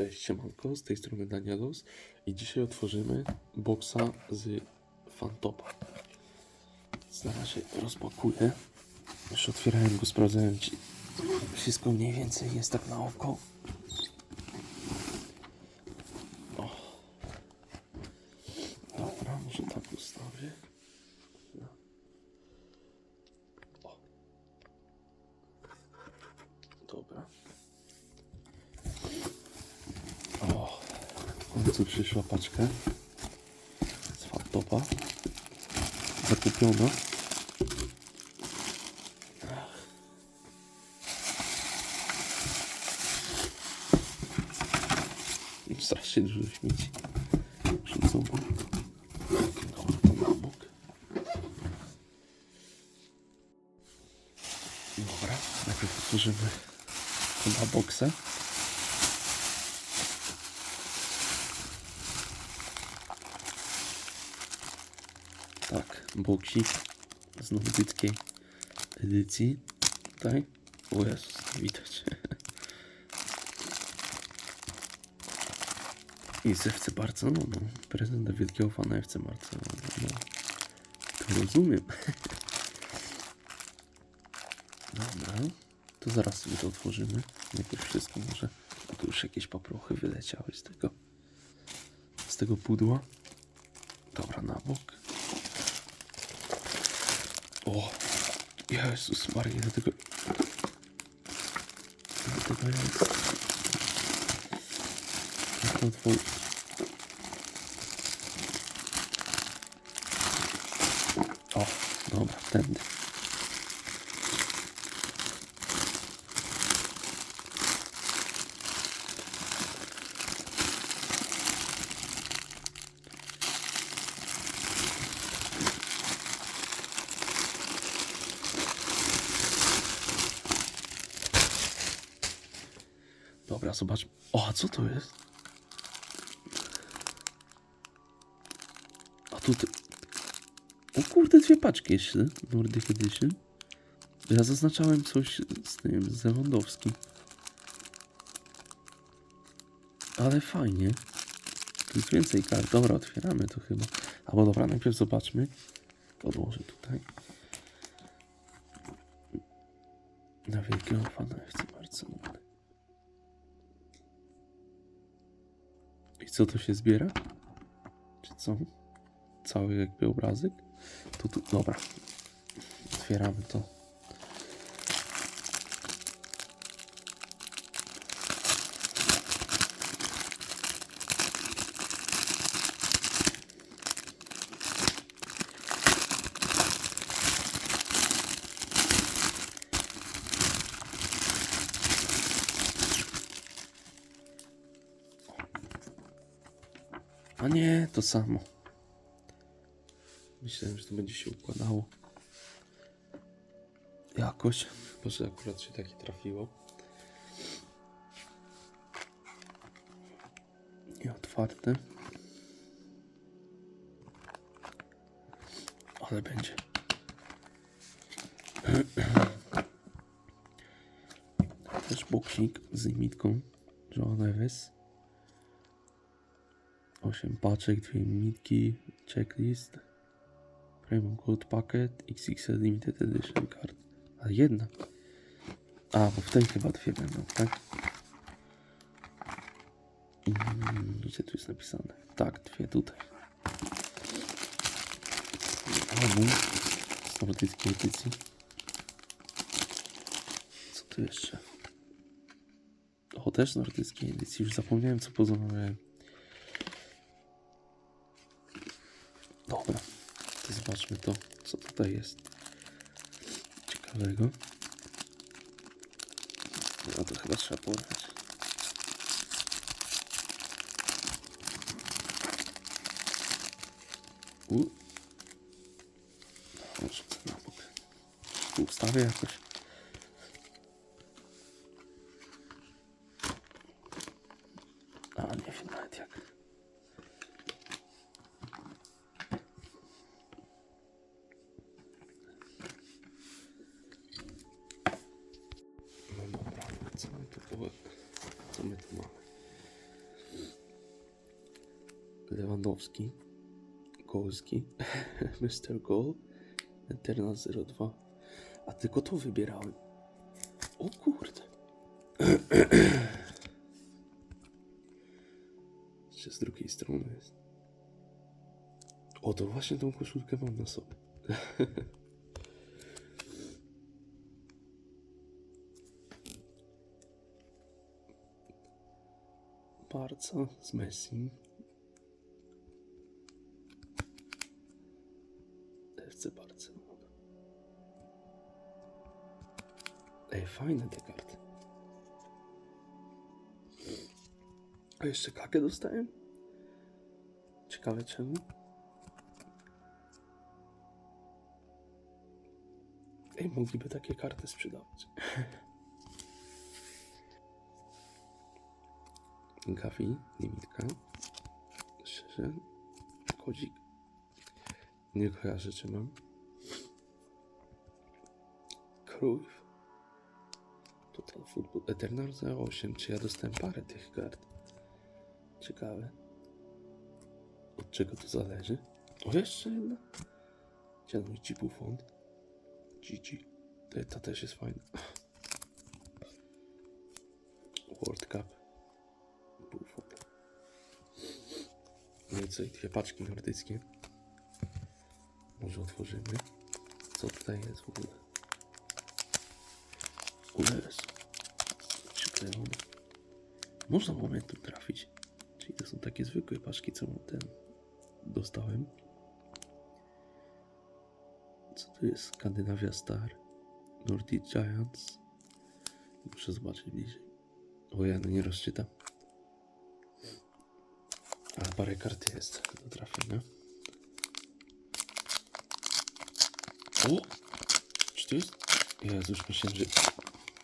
Cześć, siemanko, z tej strony Danielos i dzisiaj otworzymy boxa z Fantopa. Na razie rozpakuję. Już otwierałem go, sprawdzałem ci. Wszystko mniej więcej jest tak na oko. O. Dobra, może tak ustawię. No. O. Dobra. O, w końcu przyszła paczka z Fantopa. Zakupiona. Strasznie dużo śmieci. Rzucą. Dobra, to na bok. Dobra, najpierw otworzymy to na boksę. Tak, boksik z nordyckiej edycji. Tutaj. O Jezus, nie widać. I z FC Barcelona. Prezent dla wielkiego fana FC Barcelona. No, to rozumiem. Dobra. To zaraz sobie to otworzymy. Najpierw wszystko może. Tu już jakieś paprochy wyleciały z tego. Z tego pudła. Dobra, na bok. O! Jezus Maria, do tego... Do tego jest... To otworzyć? O, dobra, tędy. Dobra, zobacz. O, a co to jest? A tu... Ty... O kurde, dwie paczki jeszcze. Nordic Edition. Ja zaznaczałem coś z tym, z Lewandowskim. Ale fajnie. Tu jest więcej kart. Dobra, otwieramy to chyba. Albo dobra, najpierw zobaczmy. Odłożę tutaj. Na wielkiego fana FC co to się zbiera? Czy co? Cały jakby obrazek? Tu, tu, dobra. Otwieramy to. A nie, to samo. Myślałem, że to będzie się układało. Jakoś. Może akurat się takie trafiło. I otwarte. Ale będzie. Też boksik z imitką Joe Neves. 8 paczek, dwie mitki, checklist, Premium Gold Packet, XXL Limited Edition card. A jedna. A, bo w tej chyba dwie będą, tak? Mm, gdzie tu jest napisane? Tak, dwie tutaj. Album z nordyckiej edycji. Co tu jeszcze? O, też nordyckiej edycji. Już zapomniałem, co pozamawiałem. Zobaczmy to, co tutaj jest ciekawego. No to chyba trzeba porwać. U. No, rzucę na bok. Ustawię jakoś. Lewandowski, Golski, Mr. Goal, Eternal 02. A tylko to wybierałem. O kurde. Jeszcze z drugiej strony jest. O, to właśnie tą koszulkę mam na sobie. Barca z Messi. Barcelona. Ej, fajne te karty. A jeszcze kakę dostałem? Ciekawe czemu? Ej, mogliby takie karty sprzedawać. Gavi, limitka. Szczerze, kodzik. Nie kojarzę, czy mam. Cruyff. Total Football. Eternal 08. Czy ja dostałem parę tych kart? Ciekawe. Od czego to zależy? O, jeszcze jedna. Gianluigi Buffon. Gigi. Ta, ta też jest fajna. World Cup. Buffon. No i co? I dwie paczki nordyckie. Otworzymy. Co tutaj jest w ogóle? Ules. Przyklejone. Można momentum trafić. Czyli to są takie zwykłe paczki, co ten dostałem. Co tu jest? Skandynawia Star. Nordic Giants. Muszę zobaczyć bliżej. O ja nie rozczytam. Ale parę kart jest do trafienia. O! Czy to jest? Jezu, już myślałem, że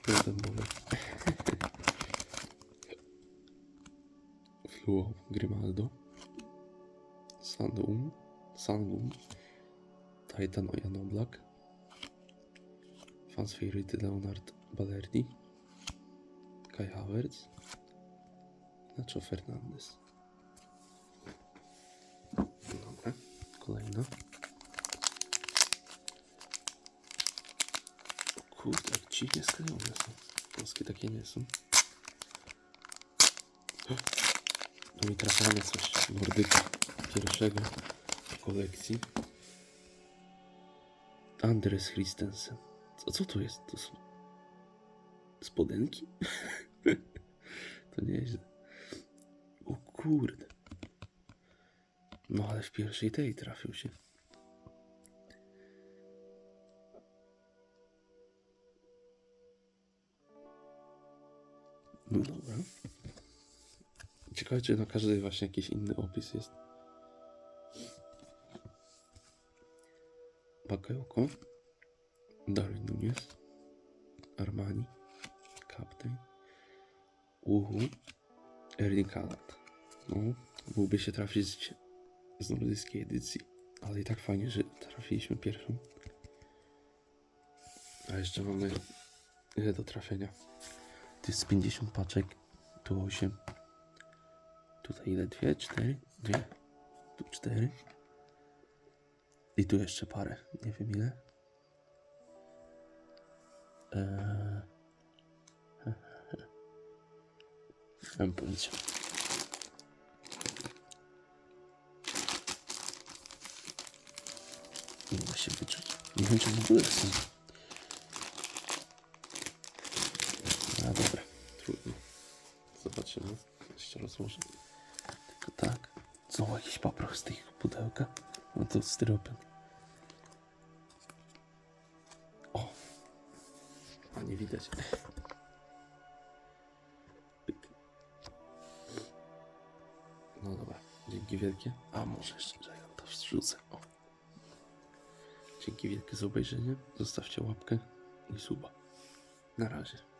potem mówię. Fluo Grimaldo. Sandum. Sangum. Titan Jan Oblak. Fans favorite Leonard Balerdi. Kai Havertz. Nacho Fernandez. Dobra, kolejna. O kurde, dziwnie sklejone są. Polskie takie nie są. No i trafiamy coś nordyka pierwszego w kolekcji. Andres Christensen. Co, co to jest? To są spodenki? to nieźle. O kurde. No ale w pierwszej tej trafił się. No dobra. Ciekawe, czy na każdej właśnie jakiś inny opis jest. Bakayoko, Darwin Nunes, Armani, Captain, Uhu, Erling Haaland. No, mógłby się trafić z nordyckiej edycji, ale i tak fajnie, że trafiliśmy pierwszą. A jeszcze mamy ile do trafienia? To jest 50 paczek, tu 8. Tutaj ile? Dwie? Cztery? Dwie. Tu cztery. I tu jeszcze parę. Nie wiem ile. Eee... Mam pojęcia. Nie da się wyczuć. Nie wiem, czy w ogóle są. Rozłożę. Tylko tak. Znowu jakiś paproch z tych pudełka. No to styropian. O! A nie widać. No dobra, dzięki wielkie. A może jeszcze, to wrzucę. O. Dzięki wielkie za obejrzenie. Zostawcie łapkę i suba. Na razie.